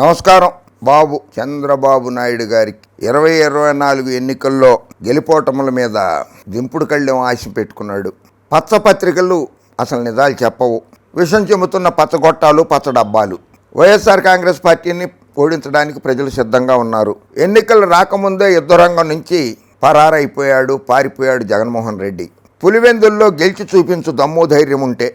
నమస్కారం. బాబు చంద్రబాబు నాయుడు గారికి ఇరవై ఇరవై నాలుగు ఎన్నికల్లో గెలిపోటముల మీద దింపుడు కళ్ళెం ఆశ పెట్టుకున్నాడు. పచ్చ పత్రికలు అసలు నిజాలు చెప్పవు. విషం చెబుతున్న పచ్చగొట్టాలు పచ్చడబ్బాలు. వైఎస్ఆర్ కాంగ్రెస్ పార్టీని ఓడించడానికి ప్రజలు సిద్ధంగా ఉన్నారు. ఎన్నికలు రాకముందే యుద్ధరంగం నుంచి పరారైపోయాడు పారిపోయాడు జగన్మోహన్ రెడ్డి. పులివెందుల్లో గెలిచి చూపించు దమ్ము ధైర్యం ఉంటే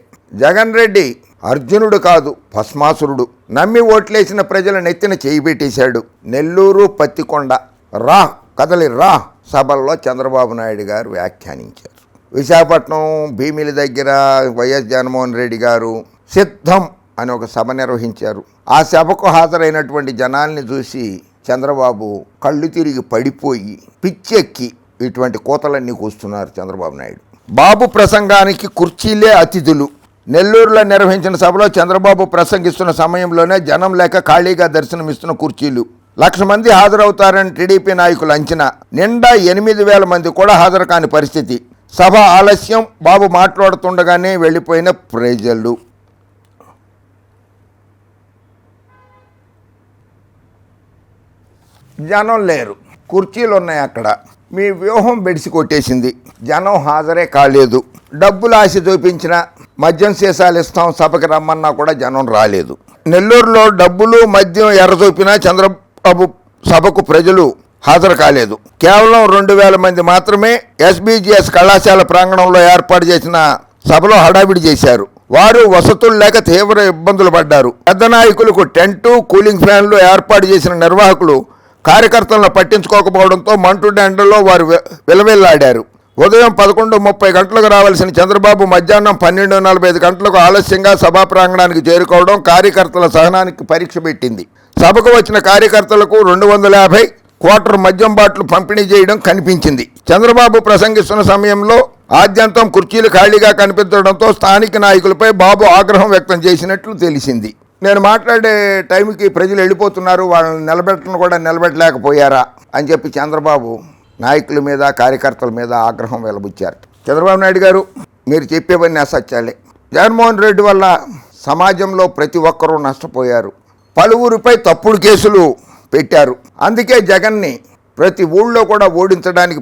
జగన్ రెడ్డి అర్జునుడు కాదు భస్మాసురుడు. నమ్మి ఓట్లేసిన ప్రజల నెత్తిన చేయి పెట్టేశాడు. నెల్లూరు పత్తికొండ. రా కదలి రా సభల్లో చంద్రబాబు నాయుడు గారు వ్యాఖ్యానించారు. విశాఖపట్నం భీమిల దగ్గర వైఎస్ జగన్మోహన్ రెడ్డి గారు సిద్ధం అని ఒక సభ నిర్వహించారు. ఆ సభకు హాజరైనటువంటి జనాల్ని చూసి చంద్రబాబు కళ్ళు తిరిగి పడిపోయి పిచ్చెక్కి ఇటువంటి కోతలన్నీ కూస్తున్నారు చంద్రబాబు నాయుడు. బాబు ప్రసంగానికి కుర్చీలే అతిథులు. నెల్లూరులో నిర్వహించిన సభలో చంద్రబాబు ప్రసంగిస్తున్న సమయంలోనే జనం లేక ఖాళీగా దర్శనమిస్తున్న కుర్చీలు. లక్ష మంది హాజరవుతారని టీడీపీ నాయకులు అంచనా. నిండా ఎనిమిది వేల మంది కూడా హాజరు కాని పరిస్థితి. సభ ఆలస్యం బాబు మాట్లాడుతుండగానే వెళ్ళిపోయిన ప్రజలు. జనం లేరు. కుర్చీలు ఉన్నాయి అక్కడ. మీ వ్యూహం బెడిసి కొట్టేసింది. జనం హాజరే కాలేదు. డబ్బులు ఆశ చూపించిన మద్యం సీసాలు ఇస్తాం సభకి రమ్మన్నా కూడా జనం రాలేదు. నెల్లూరులో డబ్బులు మద్యం ఎర్ర చూపినా చంద్రబాబు సభకు ప్రజలు హాజరు కాలేదు. కేవలం రెండు వేల మంది మాత్రమే ఎస్బీజీఎస్ కళాశాల ప్రాంగణంలో ఏర్పాటు చేసిన సభలో హడావిడి చేశారు. వారు వసతులు లేక తీవ్ర ఇబ్బందులు పడ్డారు. పెద్ద నాయకులకు టెంటు కూలింగ్ ఫ్యాన్లు ఏర్పాటు చేసిన నిర్వాహకులు కార్యకర్తలను పట్టించుకోకపోవడంతో మంటు ఎండలో వారు విలవిల్లాడారు. ఉదయం పదకొండు ముప్పై గంటలకు రావాల్సిన చంద్రబాబు మధ్యాహ్నం పన్నెండు నలభై ఐదు గంటలకు ఆలస్యంగా సభా ప్రాంగణానికి చేరుకోవడం కార్యకర్తల సహనానికి పరీక్ష పెట్టింది. సభకు వచ్చిన కార్యకర్తలకు రెండు వందల యాభై క్వార్టర్ మద్యం బాట్లు పంపిణీ చేయడం కనిపించింది. చంద్రబాబు ప్రసంగిస్తున్న సమయంలో ఆద్యంతం కుర్చీలు ఖాళీగా కనిపించడంతో స్థానిక నాయకులపై బాబు ఆగ్రహం వ్యక్తం చేసినట్లు తెలిసింది. నేను మాట్లాడే టైంకి ప్రజలు వెళ్ళిపోతున్నారు వాళ్ళని నిలబెట్టను కూడా నిలబెట్టలేకపోయారా అని చెప్పి చంద్రబాబు నాయకుల మీద కార్యకర్తల మీద ఆగ్రహం వెలబుచ్చారు. చంద్రబాబు నాయుడు గారు మీరు చెప్పేవన్నీ అసత్యాలే. జగన్మోహన్ రెడ్డి వల్ల సమాజంలో ప్రతి ఒక్కరూ నష్టపోయారు. పలువురిపై తప్పుడు కేసులు పెట్టారు. అందుకే జగన్ని ప్రతి ఊళ్ళో కూడా ఓడించడానికి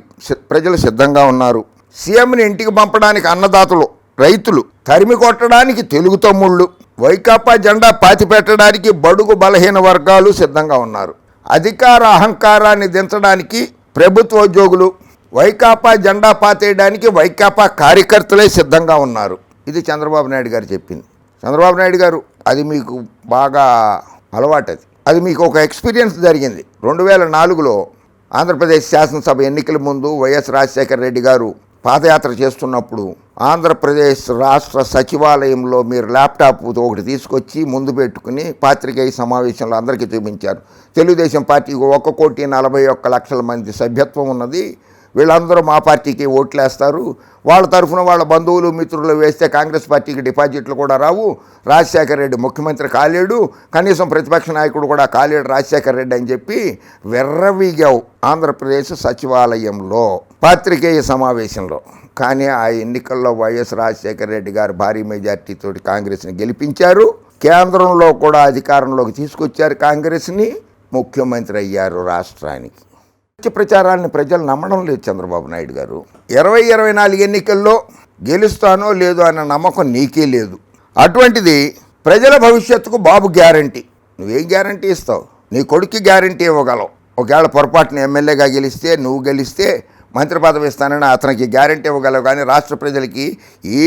ప్రజలు సిద్ధంగా ఉన్నారు. సీఎంని ఇంటికి పంపడానికి అన్నదాతలు రైతులు తరిమి కొట్టడానికి తెలుగు తమ్ముళ్ళు వైకాపా జెండా పాతిపెట్టడానికి బడుగు బలహీన వర్గాలు సిద్ధంగా ఉన్నారు. అధికార అహంకారాన్ని దించడానికి ప్రభుత్వ ఉద్యోగులు వైకాపా జెండా పాతేయడానికి వైకాపా కార్యకర్తలే సిద్ధంగా ఉన్నారు. ఇది చంద్రబాబు నాయుడు గారు చెప్పింది. చంద్రబాబు నాయుడు గారు అది మీకు బాగా అలవాటు అది అది మీకు ఒక ఎక్స్పీరియన్స్ జరిగింది. రెండు వేల నాలుగులో ఆంధ్రప్రదేశ్ శాసనసభ ఎన్నికల ముందు వైఎస్ రాజశేఖర రెడ్డి గారు పాదయాత్ర చేస్తున్నప్పుడు ఆంధ్రప్రదేశ్ రాష్ట్ర సచివాలయంలో మీరు ల్యాప్టాప్ ఒకటి తీసుకొచ్చి ముందు పెట్టుకుని పాత్రికేయ సమావేశంలో అందరికీ చూపించారు. తెలుగుదేశం పార్టీకి ఒక కోటి నలభై ఒక్క లక్షల మంది సభ్యత్వం ఉన్నది. వీళ్ళందరూ మా పార్టీకి ఓట్లేస్తారు. వాళ్ళ తరఫున వాళ్ళ బంధువులు మిత్రులు వేస్తే కాంగ్రెస్ పార్టీకి డిపాజిట్లు కూడా రావు. రాజశేఖర రెడ్డి ముఖ్యమంత్రి కాలేడు. కనీసం ప్రతిపక్ష నాయకుడు కూడా కాలేడు రాజశేఖర రెడ్డి అని చెప్పి వెర్రవీగావు ఆంధ్రప్రదేశ్ సచివాలయంలో పాత్రికేయ సమావేశంలో. కానీ ఆ ఎన్నికల్లో వైఎస్ రాజశేఖర రెడ్డి గారు భారీ మెజార్టీతో కాంగ్రెస్ని గెలిపించారు. కేంద్రంలో కూడా అధికారంలోకి తీసుకొచ్చారు కాంగ్రెస్ని. ముఖ్యమంత్రి అయ్యారు రాష్ట్రానికి. సత్య ప్రచారాన్ని ప్రజలు నమ్మడం లేదు చంద్రబాబు నాయుడు గారు. ఇరవై ఇరవై నాలుగు ఎన్నికల్లో గెలుస్తానో లేదో అన్న నమ్మకం నీకే లేదు. అటువంటిది ప్రజల భవిష్యత్తుకు బాబు గ్యారంటీ. నువ్వేం గ్యారంటీ ఇస్తావు? నీ కొడుక్కి గ్యారంటీ ఇవ్వగలవు. ఒకవేళ పొరపాటున ఎమ్మెల్యేగా గెలిస్తే నువ్వు గెలిస్తే మంత్రి పదవి ఇస్తానని అతనికి గ్యారంటీ ఇవ్వగలవు కానీ రాష్ట్ర ప్రజలకి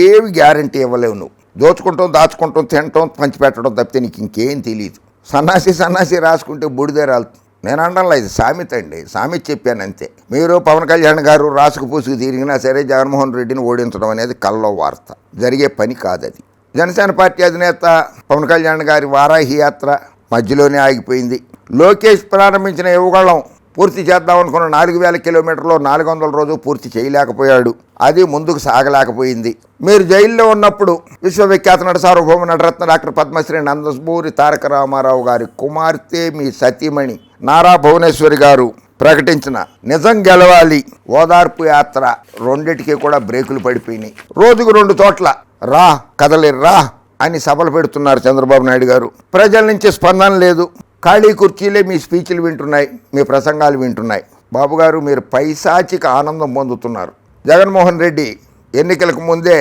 ఏమి గ్యారంటీ ఇవ్వలేవు నువ్వు. దోచుకుంటాం దాచుకుంటాం తినటం పంచిపెట్టడం తప్పితే నీకు ఇంకేం తెలియదు సన్నాసి సన్నాసి రాసుకుంటే బూడిదే రాలుతుంది. నేను అనడంలో ఇది సామెత అండి. సామెత చెప్పాను అంతే. మీరు పవన్ కళ్యాణ్ గారు రాసుకు పూసుకు తిరిగినా సరే జగన్మోహన్ రెడ్డిని ఓడించడం అనేది కల్లో వార్త. జరిగే పని కాదది. జనసేన పార్టీ అధినేత పవన్ కళ్యాణ్ గారి వారాహి యాత్ర మధ్యలోనే ఆగిపోయింది. లోకేష్ ప్రారంభించిన యువగళం? పూర్తి చేద్దాం అనుకున్న నాలుగు వేల కిలోమీటర్లు నాలుగు వందల రోజు పూర్తి చేయలేకపోయాడు. అది ముందుకు సాగలేకపోయింది. మీరు జైల్లో ఉన్నప్పుడు విశ్వవిఖ్యాత నట సార్వభౌమ నటరత్న డాక్టర్ పద్మశ్రీ నందస్బూరి తారక రామారావు గారి కుమార్తె మీ సతీమణి నారా భువనేశ్వరి గారు ప్రకటించిన నిజం గెలవాలి ఓదార్పు యాత్ర రెండిటికి కూడా బ్రేకులు పడిపోయినాయి. రోజుకు రెండు చోట్ల రా కదలి రా అని సభలు పెడుతున్నారు చంద్రబాబు నాయుడు గారు. ప్రజల నుంచి స్పందన లేదు. ఖాళీ కుర్చీలే మీ స్పీచ్లు వింటున్నాయి మీ ప్రసంగాలు వింటున్నాయి. బాబుగారు మీరు పైశాచిక ఆనందం పొందుతున్నారు. జగన్మోహన్ రెడ్డి ఎన్నికలకు ముందే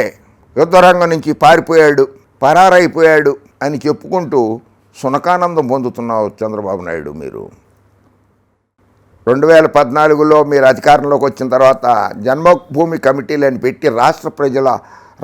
యుద్ధరంగం నుంచి పారిపోయాడు పరారైపోయాడు అని చెప్పుకుంటూ సునకానందం పొందుతున్నావు చంద్రబాబు నాయుడు మీరు. రెండు వేల పద్నాలుగులో మీరు అధికారంలోకి వచ్చిన తర్వాత జన్మభూమి కమిటీలను పెట్టి రాష్ట్ర ప్రజల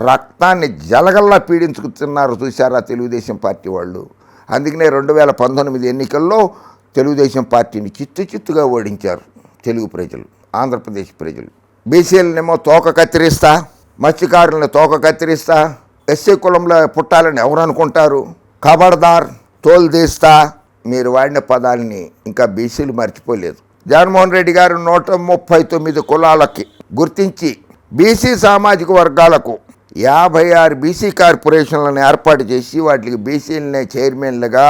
రక్తాన్ని జలగల్లా పీడించుకుతున్నారు చూశారా తెలుగుదేశం పార్టీ వాళ్ళు. అందుకనే రెండు వేల పంతొమ్మిది ఎన్నికల్లో తెలుగుదేశం పార్టీని చిత్తు చిత్తుగా ఓడించారు తెలుగు ప్రజలు ఆంధ్రప్రదేశ్ ప్రజలు. బీసీలనేమో తోక కత్తిరిస్తా మత్స్యకారులను తోక కత్తిరిస్తా ఎస్సీ కులంలో పుట్టాలని ఎవరు అనుకుంటారు? ఖబర్దార్ తోలుదీస్తా మీరు వాడిన పదాలని ఇంకా బీసీలు మర్చిపోలేదు. జగన్మోహన్ రెడ్డి గారు నూట ముప్పై తొమ్మిది కులాలకి గుర్తించి బీసీ సామాజిక వర్గాలకు యాభై ఆరు బీసీ కార్పొరేషన్లను ఏర్పాటు చేసి వాటికి బీసీలనే చైర్మన్లుగా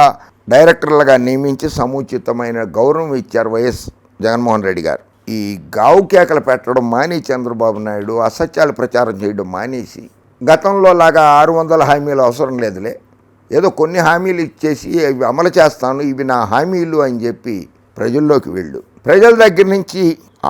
డైరెక్టర్లుగా నియమించి సముచితమైన గౌరవం ఇచ్చారు వైఎస్ జగన్మోహన్ రెడ్డి గారు. ఈ గావు కేకలు పెట్టడం మాని చంద్రబాబు నాయుడు అసత్యాలు ప్రచారం చేయడం మానేసి గతంలో లాగా ఆరు వందల హామీలు అవసరం లేదులే. ఏదో కొన్ని హామీలు ఇచ్చేసి అవి అమలు చేస్తాను ఇవి నా హామీలు అని చెప్పి ప్రజల్లోకి వెళ్ళు. ప్రజల దగ్గర నుంచి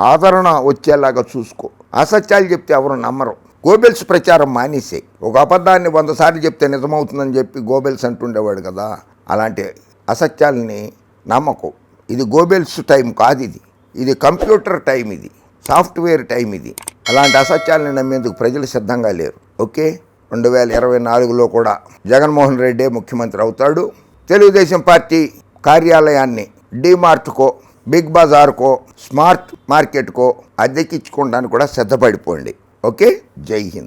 ఆదరణ వచ్చేలాగా చూసుకో. అసత్యాలు చెప్తే ఎవరు నమ్మరు. గోబెల్స్ ప్రచారం మానేసే ఒక అబద్ధాన్ని వంద సార్లు చెప్తే నిజమవుతుందని చెప్పి గోబెల్స్ అంటుండేవాడు కదా. అలాంటి అసత్యాలని నమ్మకు. ఇది గోబెల్స్ టైం కాదు ఇది. ఇది కంప్యూటర్ టైం ఇది. సాఫ్ట్వేర్ టైం ఇది. అలాంటి అసత్యాలను నమ్మేందుకు ప్రజలు సిద్ధంగా లేరు. ఓకే? రెండు వేల ఇరవై నాలుగులో కూడా జగన్మోహన్ రెడ్డే ముఖ్యమంత్రి అవుతాడు. తెలుగుదేశం పార్టీ కార్యాలయాన్ని డీమార్ట్కో బిగ్ బజార్కో స్మార్ట్ మార్కెట్కో అద్దెకిచ్చుకోవడానికి కూడా సిద్ధపడిపోండి. ఓకే? జై హింద్.